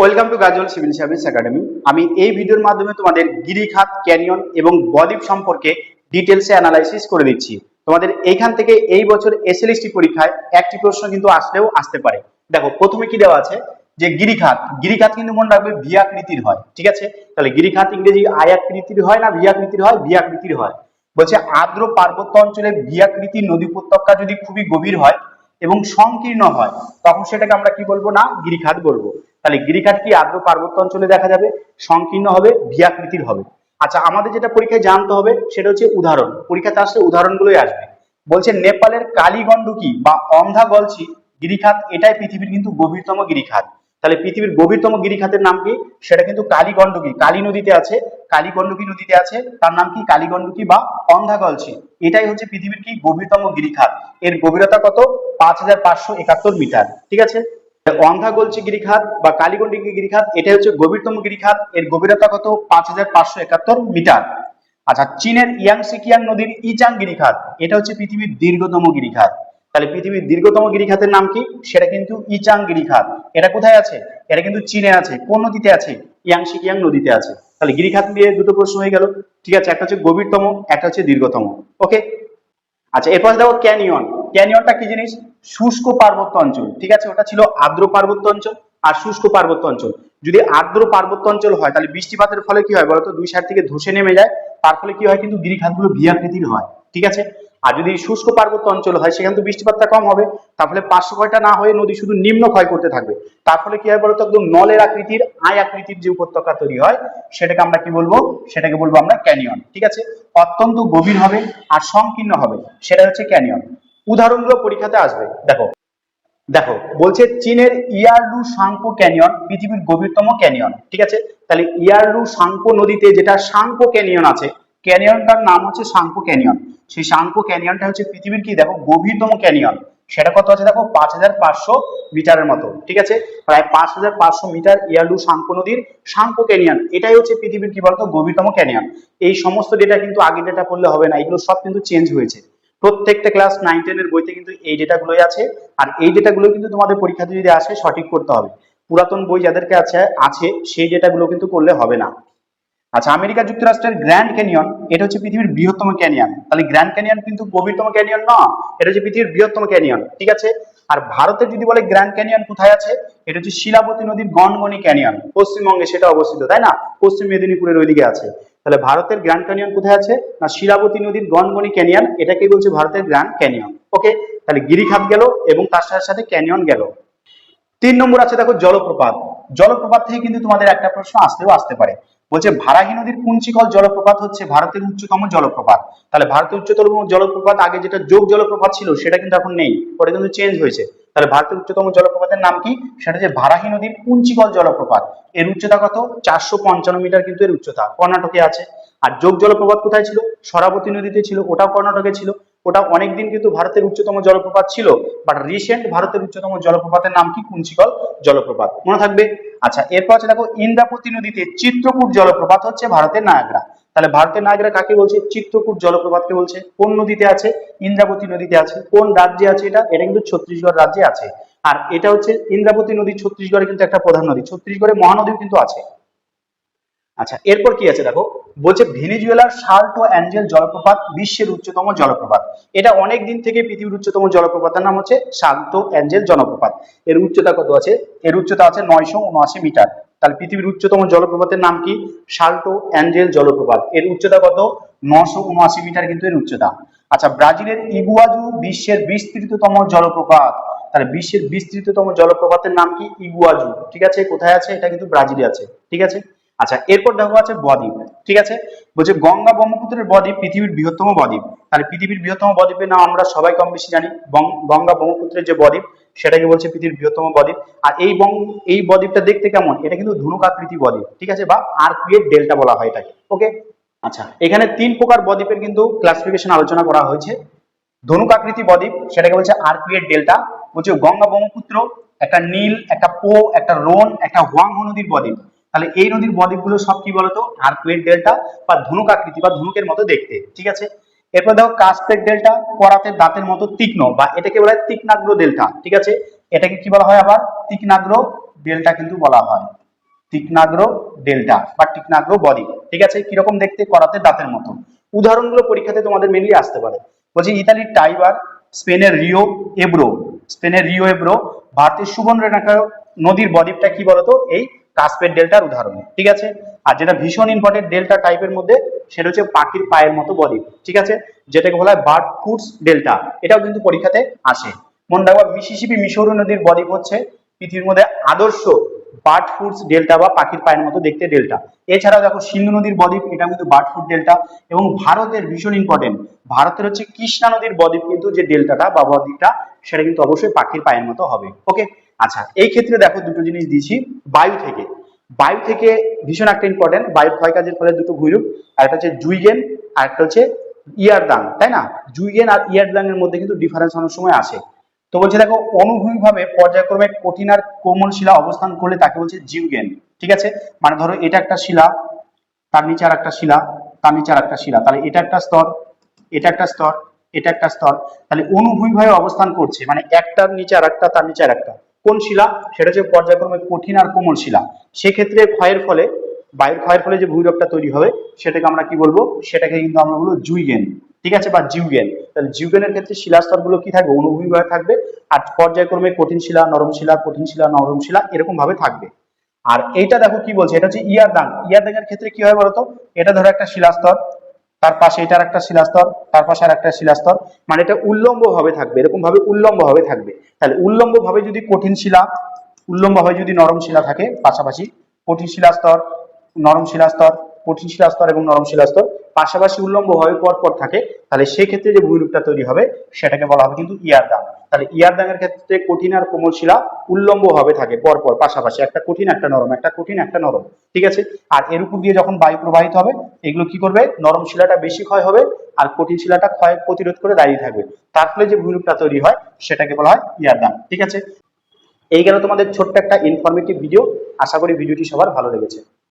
Welcome to Gazal civil service academy. আমি এই ভিডিওর মাধ্যমে তোমাদের গিরিখাত, ক্যানিয়ন এবং বদ্বীপ সম্পর্কে ডিটেলসে অ্যানালাইসিস করে দিচ্ছি। তোমাদের এইখান থেকে এই বছর এসএলএসটি পরীক্ষায় একটি প্রশ্ন কিন্তু আসলেও আসতে পারে। দেখো, প্রথমে কি দেওয়া আছে? যে গিরিখাত গিরিখাত কিন্তু মনে রাখবে ভি আকৃতির হয়, ঠিক আছে? তাহলে গিরিখাত ইংরেজি আয় আকৃতির হয় না ভি আকৃতির হয়? ভি আকৃতির হয়। বলছে আর্দ্র পার্বত্য অঞ্চলে ভি আকৃতির নদী উপত্যকা যদি খুবই গভীর হয় এবং সংকীর্ণ হয়। তখন সেটাকে আমরা কি বলব না? গিরিখাত বলব। তাহলে গিরিখাত কি? আর্দ্র পার্বত্য অঞ্চলে দেখা যাবে। সংকীর্ণ হবে ভিয়াকৃতির হবে। আচ্ছা আমাদের যেটা পরীক্ষায় জানতে হবে, সেটা হচ্ছে উদাহরণ। পরীক্ষাতে আসলে উদাহরণগুলোই আসবে। বলছে, নেপালের কালীগণ্ডকি বা অন্ধা গলছি গিরিখাত? এটাই পৃথিবীর কিন্তু গভীরতম গিরিখাত। তাহলে পৃথিবীর গভীরতম গিরিখাতের নাম কি? সেটা কিন্তু কালীগণ্ডকী। কালী নদীতে আছে, কালীগণ্ডকী নদীতে আছে, তার নাম কি? কালীগণ্ডকী বা অন্ধা গলছি এটাই হচ্ছে পৃথিবীর কি? গভীরতম গিরিখাত। এর গভীরতা কত? পাঁচ হাজার পাঁচশো একাত্তর মিটার। ঠিক আছে? অন্ধা গলচি গিরিখাত বা কালীগণ্ডকী গিরিখাত এটা হচ্ছে গভীরতম গিরিখাত। এর গভীরতা কত? পাঁচ হাজার পাঁচশো একাত্তর মিটার। আচ্ছা চীনের ইয়াংসি কিয়াং নদীর ইচাং গিরিখাত, এটা হচ্ছে পৃথিবীর দীর্ঘতম গিরিখাত। তাহলে পৃথিবীর দীর্ঘতম গিরিখাতের নাম কি? সেটা কিন্তু ইচাং গিরিখাত। এটা কোথায় আছে? এটা কিন্তু চীনে আছে। কোন নদীতে আছে? ইয়াংসি কিয়াং নদীতে আছে। তাহলে গিরিখাত নিয়ে দুটো প্রশ্ন হয়ে গেল। ঠিক আছে, একটা হচ্ছে গভীরতম, একটা হচ্ছে দীর্ঘতম। ওকে? আচ্ছা এরপর দেখো ক্যানিয়ন। ক্যানিয়নটা কি জিনিস? শুষ্ক পার্বত্য অঞ্চল। ঠিক আছে, ওটা ছিল আর্দ্র পার্বত্য অঞ্চল আর শুষ্ক পার্বত্য অঞ্চল। যদি আর্দ্র পার্বত্য অঞ্চল হয়, তাহলে বৃষ্টিপাতের ফলে কি হয় বলতো? দুই সাইড থেকে ধসে নেমে যায়। তার ফলে কি হয়? কিন্তু গিরিখাতগুলো ভিয়াকৃতির হয়। ঠিক আছে? আর যদি শুষ্ক পার্বত্য অঞ্চল হয়, সেখানে তো বৃষ্টিপাতটা কম হবে। তার ফলে পার্শ্ব ক্ষয়টা না হয়ে নদী শুধু নিম্ন ক্ষয় করতে থাকবে। তার ফলে কি হয় বলতো? একদম নলের আকৃতির আয় আকৃতির যে উপত্যকা তৈরি হয়, সেটাকে আমরা কি বলব? সেটাকে বলব আমরা ক্যানিয়ন। ঠিক আছে? অত্যন্ত গভীর হবে আর সংকীর্ণ হবে। সেটা হচ্ছে ক্যানিয়ন। উদাহরণগুলো পরীক্ষাতে আসবে। দেখো দেখো, বলছে চীনের ইয়ারলু সাংপো ক্যানিয়ন পৃথিবীর গভীরতম ক্যানিয়ন। ঠিক আছে? তাহলে ইয়ারলু সাংপো নদীতে যেটা সাংপো ক্যানিয়ন আছে ক্যানিয়নটার নাম হচ্ছে সাংপো ক্যানিয়ন সেই সাংপো ক্যানিয়নটা হচ্ছে পৃথিবীর কি দেখো? গভীরতম ক্যানিয়ন সেটা কত আছে দেখো? পাঁচ হাজার পাঁচশো মিটারের মতো। ঠিক আছে? প্রায় পাঁচ হাজার পাঁচশো মিটার ইয়ারলু সাংপো নদীর সাংপো ক্যানিয়ন এটাই হচ্ছে পৃথিবীর কি বলতো? গভীরতম ক্যানিয়ন এই সমস্ত ডেটা কিন্তু আগে ডেটা পড়লে হবে না। এগুলো সব কিন্তু চেঞ্জ হয়েছে। প্রত্যেকটা ক্লাস নাইন টেনের বইতে কিন্তু এই ডেটাগুলোই আছে। আর এই ডেটাগুলো কিন্তু তোমাদের পরীক্ষাতে যদি আসে, সঠিক করতে হবে। পুরাতন বই যাদেরকে আছে আছে, সেই ডেটাগুলো কিন্তু করলে হবে না। আচ্ছা আমেরিকা যুক্তরাষ্ট্রের গ্র্যান্ড ক্যানিয়ন, এটা হচ্ছে পৃথিবীর বৃহত্তম ক্যানিয়ন। তাহলে গ্র্যান্ড ক্যানিয়ন কিন্তু গভীরতম ক্যানিয়ন না, এটা হচ্ছে পৃথিবীর বৃহত্তম ক্যানিয়ন, ঠিক আছে? আর ভারতের যদি বলে গ্র্যান্ড ক্যানিয়ন কোথায় আছে, এটা হচ্ছে শিলাবতী নদীর গনগনি ক্যানিয়ন, পশ্চিমবঙ্গে সেটা অবস্থিত, তাই না? পশ্চিম মেদিনীপুরের ওইদিকে আছে। তাহলে ভারতের গ্র্যান্ড ক্যানিয়ন কোথায় আছে? না, শিলাবতী নদীর গনগনি ক্যানিয়ন, এটাকেই বলছে ভারতের গ্র্যান্ড ক্যানিয়ন, ওকে? তাহলে গিরিখাত গেল এবং তার সাথে সাথে ক্যানিয়ন গেল। তিন নম্বর আছে দেখো জলপ্রপাত। জলপ্রপাত থেকে কিন্তু তোমাদের একটা প্রশ্ন আসতেও আসতে পারে। বলছে ভারাহি নদীর কুঞ্চিকল জলপ্রপাত হচ্ছে ভারতের উচ্চতম জলপ্রপাত। তাহলে ভারতের উচ্চতম জলপ্রপাত আগে যেটা যোগ জলপ্রপাত ছিল, সেটা কিন্তু এখন নেই, ওটা কিন্তু চেঞ্জ হয়েছে। তাহলে ভারতের উচ্চতম জলপ্রপাতের নাম কি? সেটা হচ্ছে ভারাহি নদীর কুঞ্চিকল জলপ্রপাত। এর উচ্চতা কত? চারশো পঞ্চান্ন মিটার কিন্তু এর উচ্চতা, কর্ণাটকে আছে। আর যোগ জলপ্রপাত কোথায় ছিল? সরাবতী নদীতে ছিল, ওটাও কর্ণাটকে ছিল। ওটা অনেকদিন কিন্তু ভারতের উচ্চতম জলপ্রপাত ছিল বাট রিসেন্ট ভারতের উচ্চতম জলপ্রপাতের নাম কি? কুঞ্চিকল জলপ্রপাত। মনে থাকবে? আচ্ছা এরপর আছে দেখো ইন্দ্রাপতি নদীতে চিত্রকূট জলপ্রপাত হচ্ছে ভারতের নায়াগ্রা। তাহলে ভারতের নায়াগ্রা কাকে বলছে? চিত্রকূট জলপ্রপাতকে বলছে। কোন নদীতে আছে? ইন্দ্রাবতী নদীতে আছে। কোন রাজ্যে আছে এটা? এটা কিন্তু ছত্তিশগড় রাজ্যে আছে। আর এটা হচ্ছে ইন্দ্রাবতী নদী ছত্তিশগড়ে কিন্তু একটা প্রধান নদী। ছত্তিশগড়ে মহানদীও কিন্তু আছে। আচ্ছা এরপর কি আছে দেখো? বলছে ভেনিজুয়েলার সাল্টো অ্যাঞ্জেল জলপ্রপাত, বিশ্বের উচ্চতম জলপ্রপাত। এটা অনেক দিন থেকে পৃথিবীর উচ্চতম জলপ্রপাতের নাম হচ্ছে সাল্টো অ্যাঞ্জেল জলপ্রপাত। এর উচ্চতা কত আছে? এর উচ্চতা আছে নয়শো উনআশি মিটার। তাহলে পৃথিবীর উচ্চতম জলপ্রপাতের নাম কি? সাল্টো অ্যাঞ্জেল জলপ্রপাত। এর উচ্চতা কত? নশো উনআশি মিটার কিন্তু এর উচ্চতা। আচ্ছা ব্রাজিলের ইগুয়াজু বিশ্বের বিস্তৃততম জলপ্রপাত। তাহলে বিশ্বের বিস্তৃততম জলপ্রপাতের নাম কি? ইগুয়াজু। ঠিক আছে? কোথায় আছে? এটা কিন্তু ব্রাজিলে আছে। ঠিক আছে? আচ্ছা এরপর দেখো আছে বদ্বীপ। ঠিক আছে? বলছে গঙ্গা ব্রহ্মপুত্রের বদ্বীপ পৃথিবীর বৃহত্তম বদ্বীপ। তাহলে পৃথিবীর বৃহত্তম বদ্বীপের নাম আমরা সবাই কম বেশি জানি। গঙ্গা ব্রহ্মপুত্রের যে বদ্বীপ, সেটাকে বলছে পৃথিবীর বৃহত্তম বদ্বীপ। আর এই বং, এই বদ্বীপটা দেখতে কেমন? এটা কিন্তু ধনুক আকৃতি বদ্বীপ। ঠিক আছে? বা আর ডেল্টা বলা হয় এটাকে। ওকে? আচ্ছা এখানে তিন প্রকার বদ্বীপের কিন্তু ক্লাসিফিকেশন আলোচনা করা হয়েছে। ধনুক আকৃতি বদ্বীপ, সেটাকে বলছে আর্কুয়েট ডেল্টা। বলছে গঙ্গা ব্রহ্মপুত্র, একটা নীল, একটা পো, একটা রোন, একটা হোয়াংহো নদীর বদ্বীপ। তাহলে এই নদীর বদ্বীপগুলো সব কি বলতো? আর্কুয়েট ডেল্টা বা ধনুক আকৃতি বা ধনুকের মতো দেখতে, ঠিক আছে? এরপর দেখো কাস্পেট ডেল্টা করাতের দাঁতের মতো তীক্ষ্ণ বা এটাকে বলা হয় তীক্ষ্ণাগ্র ডেল্টা, ঠিক আছে? এটাকে কি বলা হয় আবার? তীক্ষ্ণাগ্র ডেল্টা কিন্তু বলা হয়। তীক্ষ্ণাগ্র ডেল্টা বা তীক্ষ্ণাগ্র বদ্বীপ, ঠিক আছে? কীরকম দেখতে? করাতে দাঁতের মতো। উদাহরণগুলো পরীক্ষাতে তোমাদের মেনলি আসতে পারে। বলছি ইতালির টাইবার, স্পেনের রিও এব্রো, স্পেনের রিও এব্রো, ভারতের সুবর্ণরেখা নদীর বদ্বীপটা কি বলতো? এই কাস্পের ডেল্টার উদাহরণ, ঠিক আছে? আর যেটা ভীষণ ইম্পর্টেন্ট ডেল্টা টাইপের মধ্যে, সেটা হচ্ছে পাখির পায়ের মতো বদ্বীপ ঠিক আছে? যেটাকে বলা হয় বার্ড ফুডস ডেল্টা, এটাও কিন্তু পরীক্ষাতে আসে। মনে রাখবা, মিসিসিপি মিশৌরি নদীর বদ্বীপ হচ্ছে পৃথিবীর মধ্যে আদর্শ বার্ড ফুডস ডেল্টা বা পাখির পায়ের মতো দেখতে ডেল্টা। এছাড়াও দেখো, সিন্ধু নদীর বদ্বীপ এটা কিন্তু বার্ড ফুড ডেল্টা। এবং ভারতের ভীষণ ইম্পর্টেন্ট ভারতের হচ্ছে কৃষ্ণা নদীর বদ্বীপ কিন্তু যে ডেল্টাটা বা বদ্বীপটা সেটা কিন্তু অবশ্যই পাখির পায়ের মতো হবে ওকে আচ্ছা এই ক্ষেত্রে দেখো দুটো জিনিস দিয়েছি, বায়ু থেকে। বায়ু থেকে ভীষণ একটা ইম্পর্টেন্ট বায়ুর ক্ষয় কাজের ফলে দুটো ভূমিরূপ, আর একটা হচ্ছে জুইগেন আর একটা হচ্ছে ইয়ারদাং তাই না? জুইগেন আর ইয়ারদাং এর মধ্যে কিন্তু ডিফারেন্স অনেক সময় আসে। তো বলছে দেখো, অনুভূমিকভাবে পর্যায়ক্রমে কঠিন আর কোমল শিলা অবস্থান করলে তাকে বলছে জিউগেন ঠিক আছে? মানে ধরো এটা একটা শিলা, তার নিচে আর একটা শিলা, তার নিচে আর একটা শিলা, তাহলে এটা একটা স্তর, এটা একটা স্তর, এটা একটা স্তর, তাহলে অনুভূমিকভাবে অবস্থান করছে মানে একটার নিচে আর একটা, তার নিচে আর একটা। কোন শিলা? সেটা হচ্ছে পর্যায়ক্রমে কঠিন আর কোমল শিলা। সেক্ষেত্রে ক্ষয়ের ফলে বায়ুর ক্ষয়ের ফলে যে ভূমিরূপটা তৈরি হবে, সেটাকে আমরা কি বলব? সেটাকে কিন্তু আমরা বলব জুইগেন ঠিক আছে? বা জিউগেন তাহলে জিউগেনের ক্ষেত্রে শিলাস্তরগুলো কি থাকবে? অনুভূমিকভাবে থাকবে। আর পর্যায়ক্রমে কঠিন শিলা, নরম শিলা, কঠিন শিলা, নরম শিলা এরকম ভাবে থাকবে। আর এইটা দেখো কি বলছে? এটা হচ্ছে ইয়ার ইয়ারদাং ইয়ারদাং এর ক্ষেত্রে কি হয় বলতো? এটা ধরো একটা শিলাস্তর। তার পাশে এটার একটা শিলাস্তর, তার পাশে আর একটা শিলাস্তর মানে এটা উল্লম্ব ভাবে থাকবে এরকম ভাবে উল্লম্ব ভাবে থাকবে। তাহলে উল্লম্ব ভাবে যদি কঠিন শিলা উল্লম্ব ভাবে যদি নরম শিলা থাকে, পাশাপাশি কঠিন শিলাস্তর, নরম শিলাস্তর, কঠিন শিলাস্তর এবং নরম শিলাস্তর পাশাপাশি উল্লম্ব ভাবে পর পর থাকে, তাহলে সেক্ষেত্রে যে ভূমিরূপটা তৈরি হবে, সেটাকে বলা হবে কিন্তু ইয়ার ইয়ারদাং তাহলে ইয়ারদাং এর ক্ষেত্রে কঠিন আর কোমল শিলা উল্লম্ব ভাবে থাকে পর পর পাশাপাশি একটা কঠিন, একটা নরম, একটা কঠিন, একটা নরম, ঠিক আছে? আর এর উপর দিয়ে যখন বায়ু প্রবাহিত হবে, এগুলো কি করবে? নরম শিলাটা বেশি ক্ষয় হবে আর কঠিন শিলাটা ক্ষয় প্রতিরোধ করে দাঁড়িয়ে থাকবে। তার ফলে যে ভূমিরূপটা তৈরি হয়, সেটাকে বলা হয় ইয়ার ইয়ারদাং ঠিক আছে? এই গেল তোমাদের ছোট্ট একটা ইনফরমেটিভ ভিডিও আশা করি ভিডিওটি সবার ভালো লেগেছে।